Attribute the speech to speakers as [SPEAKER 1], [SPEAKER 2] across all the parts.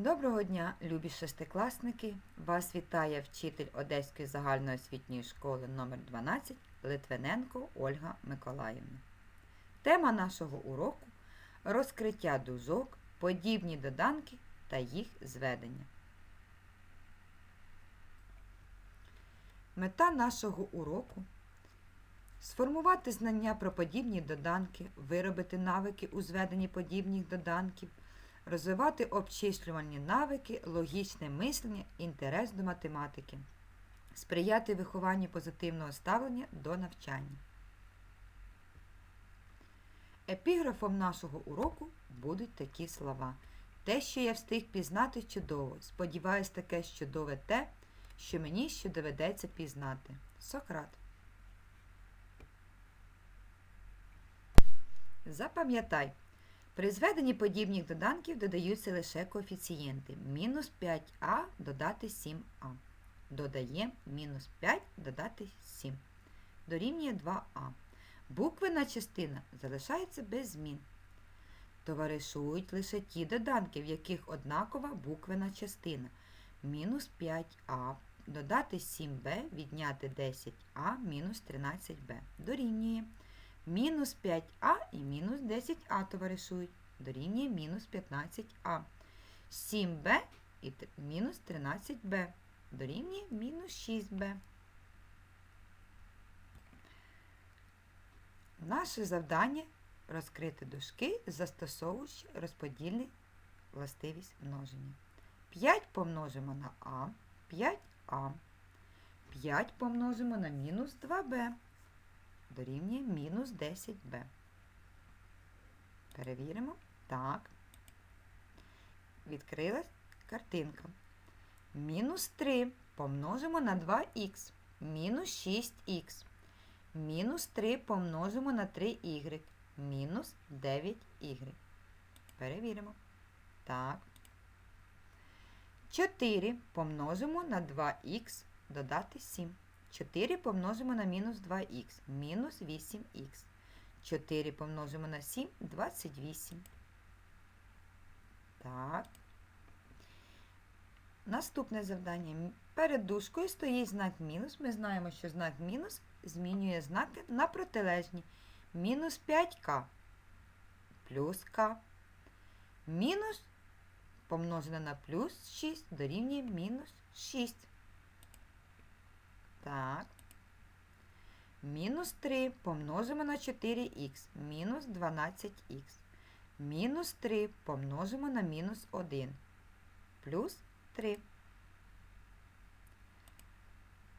[SPEAKER 1] Доброго дня, любі шестикласники! Вас вітає вчитель Одеської загальноосвітньої школи номер 12 Литвиненко Ольга Миколаївна. Тема нашого уроку розкриття дужок, подібні доданки та їх зведення. Мета нашого уроку сформувати знання про подібні доданки, виробити навики у зведенні подібних доданків, розвивати обчислювальні навики, логічне мислення, інтерес до математики, сприяти вихованню позитивного ставлення до навчання. Епіграфом нашого уроку будуть такі слова. Те, що я встиг пізнати, чудово. Сподіваюсь, таке чудове те, що мені ще доведеться пізнати. Сократ. Запам'ятай, при зведенні подібних доданків додаються лише коефіцієнти. Мінус 5а додати 7а. Додаємо мінус 5 додати 7. Дорівнює 2а. Буквена частина залишається без змін. Товаришують лише ті доданки, в яких однакова буквена частина. Мінус 5а. Додати 7b, відняти 10а, мінус 13b. Дорівнює. Мінус 5а і мінус 10а товаришують. Дорівнює мінус 15а. 7b і мінус 13b. Дорівнює мінус 6b. Наше завдання розкрити дужки, застосовуючи розподільну властивість множення. 5 помножимо на а, 5а. 5 помножимо на мінус 2b дорівнює мінус 10b. Перевіримо. Так. Відкрилась картинка. Мінус 3 помножимо на 2х. Мінус 6х. Мінус 3 помножимо на 3y. Мінус 9y. Перевіримо. Так. 4 помножимо на 2х додати 7. 4 помножимо на мінус 2х. Мінус 8х. 4 помножимо на 7 28. Так. Наступне завдання. Перед дужкою стоїть знак мінус. Ми знаємо, що знак мінус змінює знаки на протилежні. Мінус 5к плюс к. Мінус помножене на плюс 6 дорівнює мінус 6. Так. Мінус 3 помножимо на 4х. Мінус 12х. Мінус 3 помножимо на мінус 1. Плюс 3.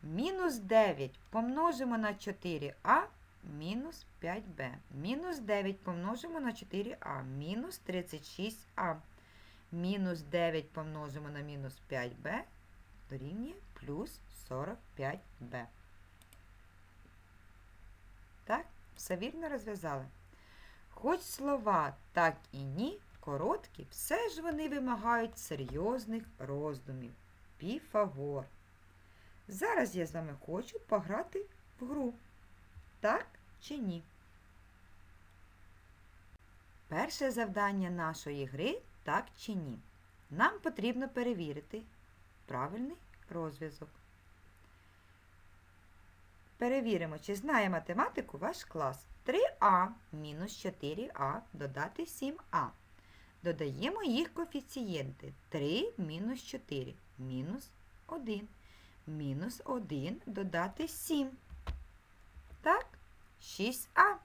[SPEAKER 1] Мінус 9 помножимо на 4а. Мінус 5b. Мінус 9 помножимо на 4а. Мінус 36а. Мінус 9 помножимо на мінус 5b. Дорівнює плюс 45b. Так, все вірно розв'язали. Хоч слова так і ні, короткі, все ж вони вимагають серйозних роздумів. Піфагор. Зараз я з вами хочу пограти в гру. Так чи ні? Перше завдання нашої гри так чи ні. Нам потрібно перевірити правильний розв'язок. Перевіримо, чи знає математику ваш клас. 3а мінус 4а додати 7а. Додаємо їх коефіцієнти. 3 мінус 4 мінус 1. Мінус 1 додати 7. Так, 6а.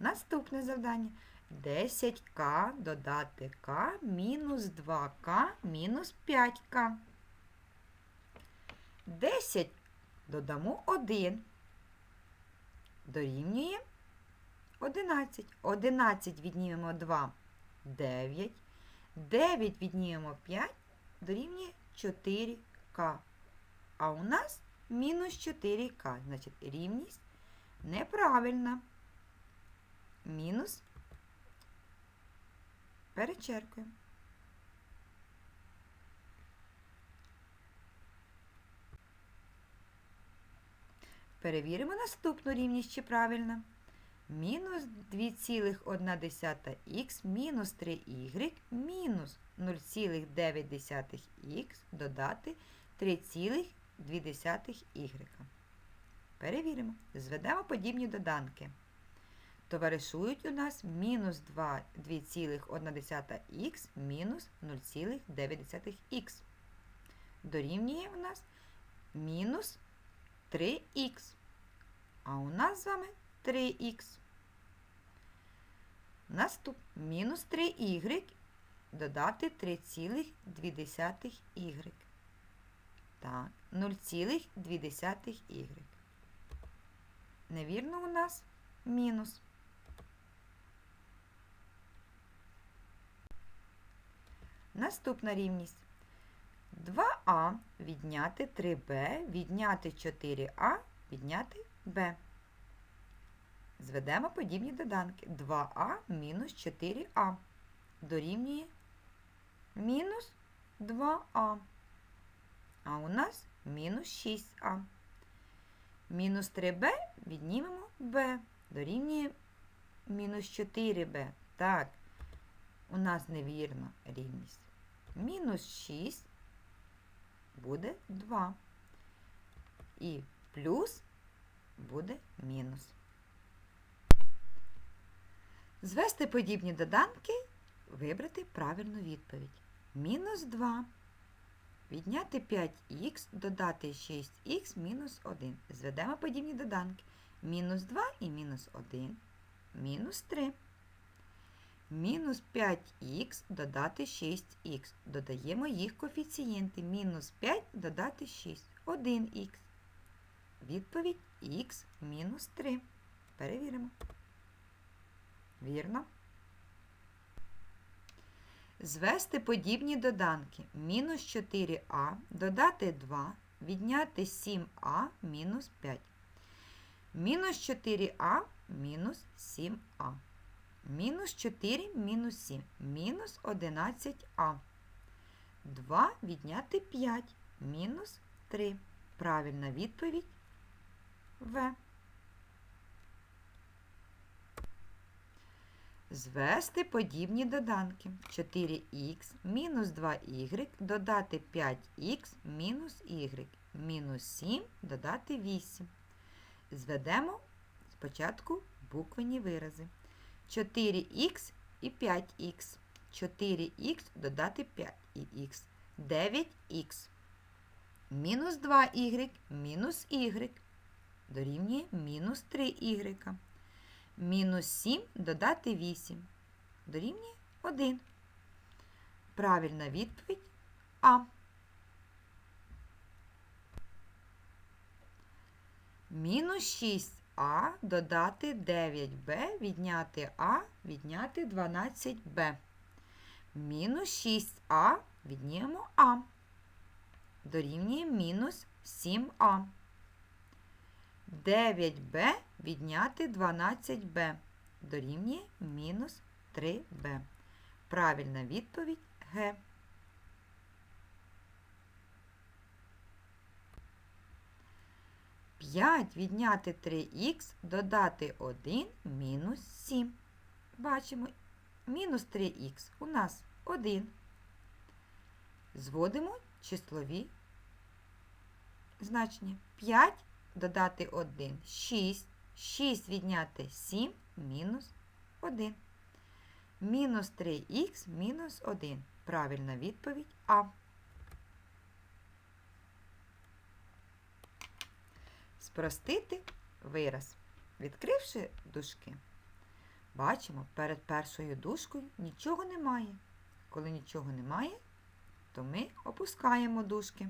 [SPEAKER 1] Наступне завдання. 10к додати к мінус 2к мінус 5к. 10 додамо 1. Дорівнює 11. 11 віднімемо 2 9. 9 віднімемо 5 дорівнює 4к. А у нас мінус 4к. Значить, рівність неправильна. Мінус перечеркуємо. Перевіримо наступну рівність, чи правильна. мінус 2,1х мінус 3y мінус 0,9х додати 3,2y. Перевіримо. Зведемо подібні доданки. Товаришують у нас мінус 2,1х мінус 0,9х. Дорівнює у нас мінус 3х. А у нас з вами 3х. Наступ мінус 3y додати 3,2y. Так, 0,2y. Невірно у нас мінус. Наступна рівність. 2а відняти 3b, відняти 4а, відняти b. Зведемо подібні доданки. 2а мінус 4а дорівнює мінус 2а. А у нас мінус 6а. Мінус 3b віднімемо b. Дорівнює мінус 4b. Так, у нас невірна рівність. Мінус 6 буде 2. І плюс буде мінус. Звести подібні доданки, вибрати правильну відповідь. Мінус 2. Відняти 5х, додати 6х мінус 1. Зведемо подібні доданки. Мінус 2 і мінус 1. Мінус 3. Мінус 5х додати 6х. Додаємо їх коефіцієнти. Мінус 5 додати 6. 1х. Відповідь х мінус 3. Перевіримо. Вірно. Звести подібні доданки. Мінус 4а, додати 2, відняти 7а мінус 5. Мінус 4а мінус 7а. Мінус 4 мінус 7. Мінус 11а. 2 відняти 5. Мінус 3. Правильна відповідь В. Звести подібні доданки. 4х мінус 2y додати 5х мінус y. Мінус 7 додати 8. Зведемо спочатку буквені вирази. 4х і 5х. 4х додати 5х. 9х. Мінус 2y мінус y. Дорівнює мінус 3y. Мінус 7 додати 8. Дорівнює 1. Правильна відповідь А. Мінус 6а додати 9b, відняти А, відняти 12b. Мінус 6а віднімемо А. Дорівнює мінус 7а. 9b відняти 12b. Дорівнює мінус 3b. Правильна відповідь Г. П'ять відняти 3х, додати 1 мінус 7. Бачимо, мінус 3х у нас 1. Зводимо числові значення. 5 додати 1 6. 6 відняти 7 мінус 1. Мінус 3х мінус 1. Правильна відповідь А. Спростити вираз. Відкривши дужки, бачимо, перед першою дужкою нічого немає. Коли нічого немає, то ми опускаємо дужки.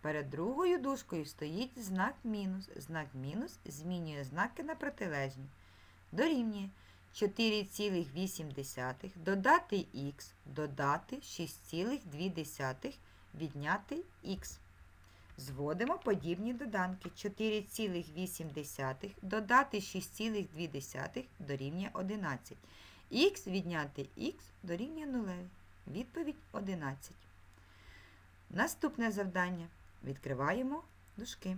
[SPEAKER 1] Перед другою дужкою стоїть знак мінус. Знак мінус змінює знаки на протилежні. Дорівнює 4,8 додати х, додати 6,2 відняти х. Зводимо подібні доданки. 4,8 додати 6,2 дорівнює 11. Х відняти х дорівнює 0. Відповідь 11. Наступне завдання. Відкриваємо дужки.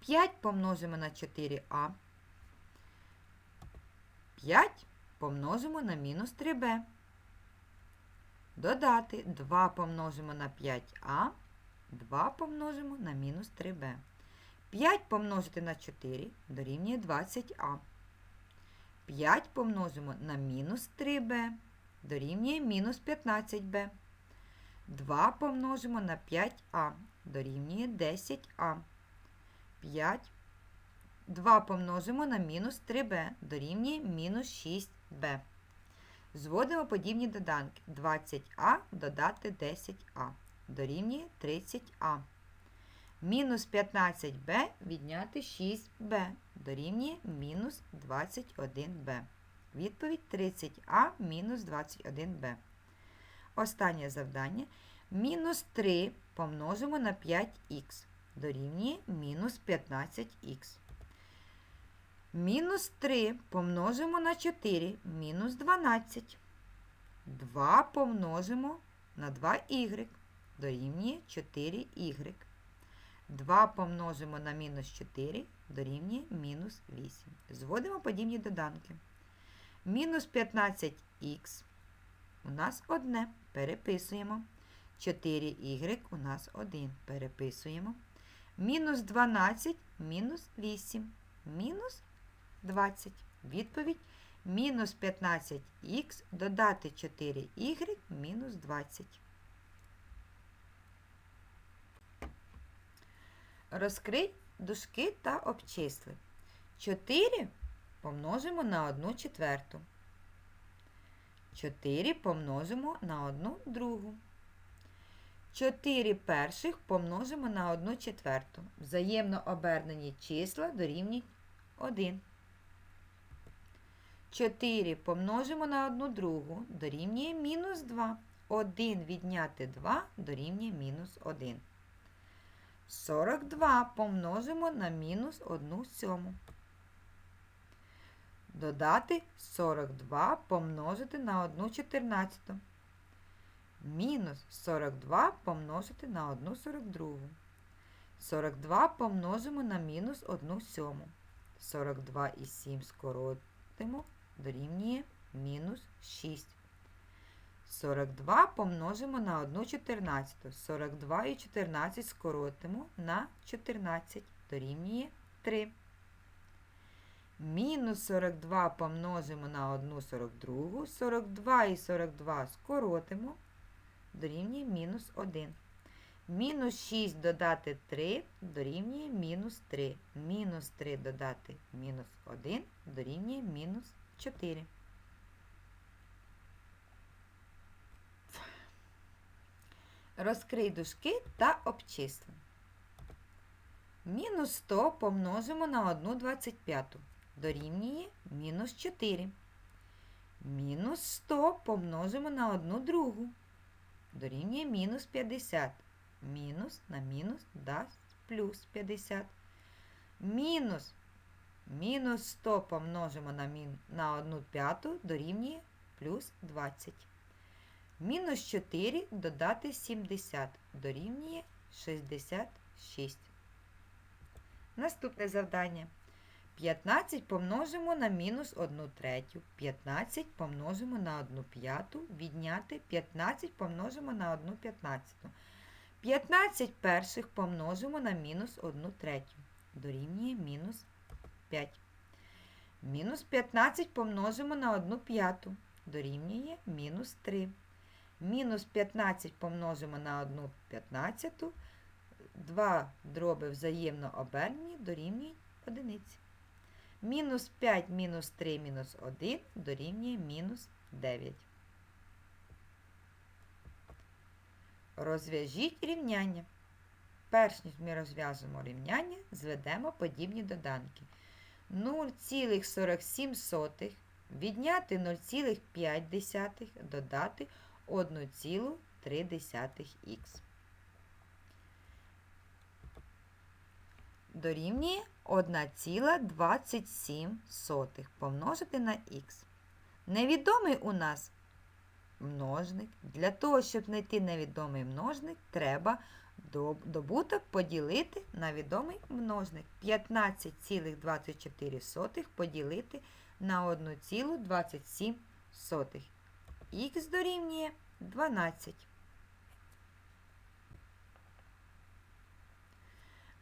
[SPEAKER 1] 5 помножимо на 4а. 5 помножимо на мінус 3b. Додати 2 помножимо на 5а, 2 помножимо на мінус 3b. 5 помножити на 4 дорівнює 20а. 5 помножимо на мінус 3b дорівнює мінус 15b. 2 помножимо на 5а дорівнює 10а. 5. 2 помножимо на мінус 3b дорівнює мінус 6b. Зводимо подібні доданки. 20а додати 10а дорівнює 30а. Мінус 15b відняти 6b дорівнює мінус 21b. Відповідь 30а мінус 21b. Останнє завдання. Мінус 3 помножимо на 5х дорівнює мінус 15х. Мінус 3 помножимо на 4 мінус 12. 2 помножимо на 2y дорівнює 4y. 2 помножимо на мінус 4 дорівнює мінус 8. Зводимо подібні доданки. Мінус 15х у нас одне. Переписуємо. 4y у нас 1. Переписуємо. Мінус 12, мінус 8. Мінус 20. Відповідь. Мінус 15х додати 4y мінус 20. Розкрий дужки та обчисли. 4 помножимо на 1 четверту. 4 помножимо на 1 другу. 4 перших помножимо на 1 четверту. Взаємно обернені числа дорівнюють 1. 4 помножимо на 1 другу дорівнює мінус 2. 1 відняти 2 дорівнює мінус 1. 42 помножимо на мінус 1 сьому. Додати 42 помножити на 1 чотирнадцяту. Мінус 42 помножити на 1 42. 42 помножимо на мінус 1 сьому. 42 і 7 скоротимо, дорівнює мінус 6. 42 помножимо на 1 чотирнадцяту. 42 і 14 скоротимо на 14, дорівнює 3. Мінус 42 помножимо на 1 42. 42 і 42 скоротимо, дорівнює мінус 1. Мінус 6 додати 3 дорівнює мінус 3. Мінус 3 додати мінус 1 дорівнює мінус 4. Розкрий дужки та обчисли. Мінус 100 помножимо на 1 25 дорівнює мінус 4. Мінус 100 помножимо на 1 другу. Дорівнює мінус 50. Мінус на мінус дасть плюс 50. Мінус мінус 100 помножимо на, мін, на 1 п'яту дорівнює плюс 20. Мінус 4 додати 70 дорівнює 66. Наступне завдання. 15 помножимо на мінус 1 третю. 15 помножимо на 1 п'яту. Відняти 15 помножимо на 1 п'ятнадцяту. 15 перших помножимо на мінус 1 третю. Дорівнює мінус 5. Мінус 15 помножимо на 1 п'яту. Дорівнює мінус 3. Мінус 15 помножимо на 1 п'ятнадцяту. Два дроби взаємно обернені дорівнюють одиниці. Мінус 5 мінус 3 мінус 1 дорівнює мінус 9. Розв'яжіть рівняння. Перш ніж ми розв'яжемо рівняння, зведемо подібні доданки. 0,47 відняти 0,5 додати 1,3х. Дорівнює 1,27 помножити на х. Невідомий у нас множник. Для того, щоб знайти невідомий множник, треба добуток поділити на відомий множник. 15,24 поділити на 1,27. Х дорівнює 12.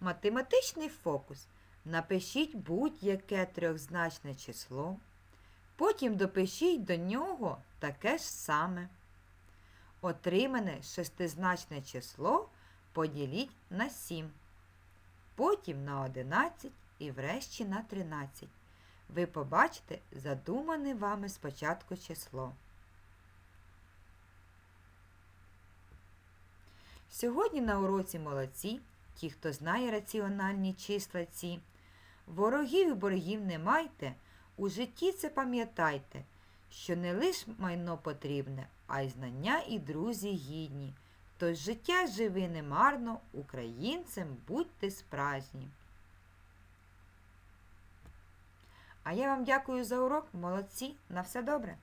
[SPEAKER 1] Математичний фокус. Напишіть будь-яке трьохзначне число. Потім допишіть до нього таке ж саме. Отримане шестизначне число поділіть на 7, потім на 11 і врешті на 13. Ви побачите задумане вами спочатку число. Сьогодні на уроці молодці, ті, хто знає раціональні числа ці. Ворогів і боргів не майте, у житті це пам'ятайте, що не лиш майно потрібне, а й знання і друзі гідні. Тож життя живи немарно, українцем будьте справжні. А я вам дякую за урок, молодці, на все добре.